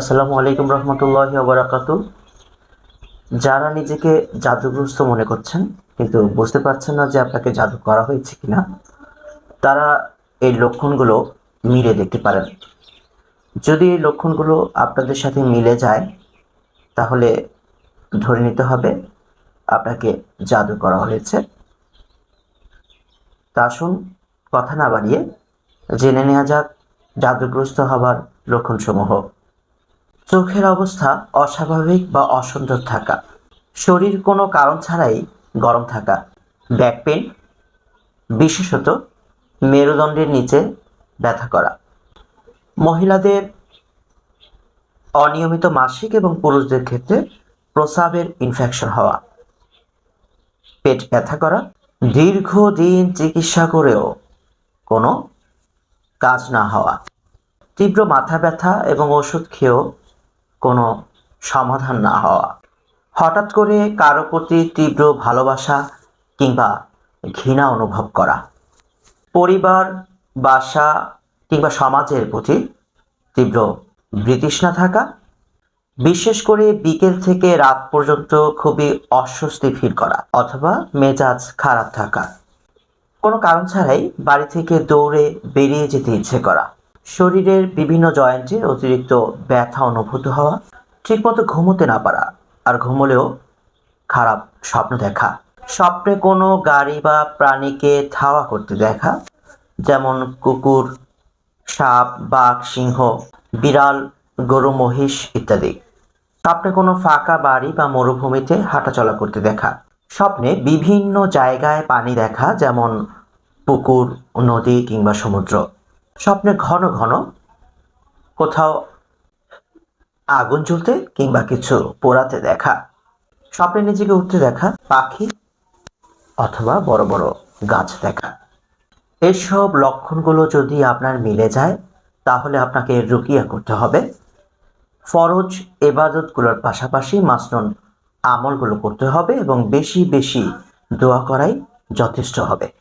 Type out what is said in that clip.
আসসালামু আলাইকুম রহমতুল্লাহ বারাকাতু যারা নিজেকে জাদুগ্রস্ত মনে করছেন, কিন্তু বুঝতে পারছেন না যে আপনাকে জাদু করা হয়েছে কিনা, তারা এই লক্ষণগুলো মিলে দেখতে পারেন। যদি এই লক্ষণগুলো আপনাদের সাথে মিলে যায়, তাহলে ধরে নিতে হবে আপনাকে জাদু করা হয়েছে। তা আসুন, কথা না বাড়িয়ে জেনে নেওয়া যাক জাদুগ্রস্ত হবার লক্ষণসমূহ। চোখের অবস্থা অস্বাভাবিক বা অসুন্দর থাকা। শরীর কোনো কারণ ছাড়াই গরম থাকা। ব্যাক পেন বিশেষত মেরুদণ্ডের নিচে ব্যথা করা। মহিলাদের অনিয়মিত মাসিক এবং পুরুষদের ক্ষেত্রে প্রস্রাবের ইনফেকশন হওয়া। পেট ব্যথা করা, দীর্ঘদিন চিকিৎসা করেও কোনো কাজ না হওয়া। তীব্র মাথা ব্যথা এবং ওষুধ খেয়েও কোনো সমাধান না হওয়া। হঠাৎ করে কারও প্রতি তীব্র ভালোবাসা কিংবা ঘৃণা অনুভব করা। পরিবার, বাসা কিংবা সমাজের প্রতি তীব্র বিতৃষ্ণা থাকা। বিশেষ করে বিকেল থেকে রাত পর্যন্ত খুবই অস্বস্তি ফিল করা অথবা মেজাজ খারাপ থাকা। কোনো কারণ ছাড়াই বাড়ি থেকে দৌড়ে বেরিয়ে যেতে ইচ্ছে করা। শরীরের বিভিন্ন জয়েন্টে অতিরিক্ত ব্যথা অনুভূত হওয়া, ঠিকমতো ঘুমোতে না পারা, আর ঘুমোলেও খারাপ স্বপ্ন দেখা। স্বপ্নে কোনো গাড়ি বা প্রাণীকে ধাওয়া করতে দেখা, যেমন কুকুর, সাপ, বাঘ, সিংহ, বিড়াল, গরু, মহিষ ইত্যাদি। স্বপ্নে কোনো ফাঁকা বাড়ি বা মরুভূমিতে হাঁটাচলা করতে দেখা। স্বপ্নে বিভিন্ন জায়গায় পানি দেখা, যেমন পুকুর, নদী কিংবা সমুদ্র। স্বপ্নে ঘন ঘন কোথাও আগুন জ্বলতে কিংবা কিছু পোড়াতে দেখা। স্বপ্নে নিজেকে উঠতে দেখা, পাখি অথবা বড় বড় গাছ দেখা। এসব লক্ষণগুলো যদি আপনার মিলে যায়, তাহলে আপনাকে রুকিয়া করতে হবে। ফরজ এবাদতগুলোর পাশাপাশি মাসনুন আমলগুলো করতে হবে এবং বেশি বেশি দোয়া করাই যথেষ্ট হবে।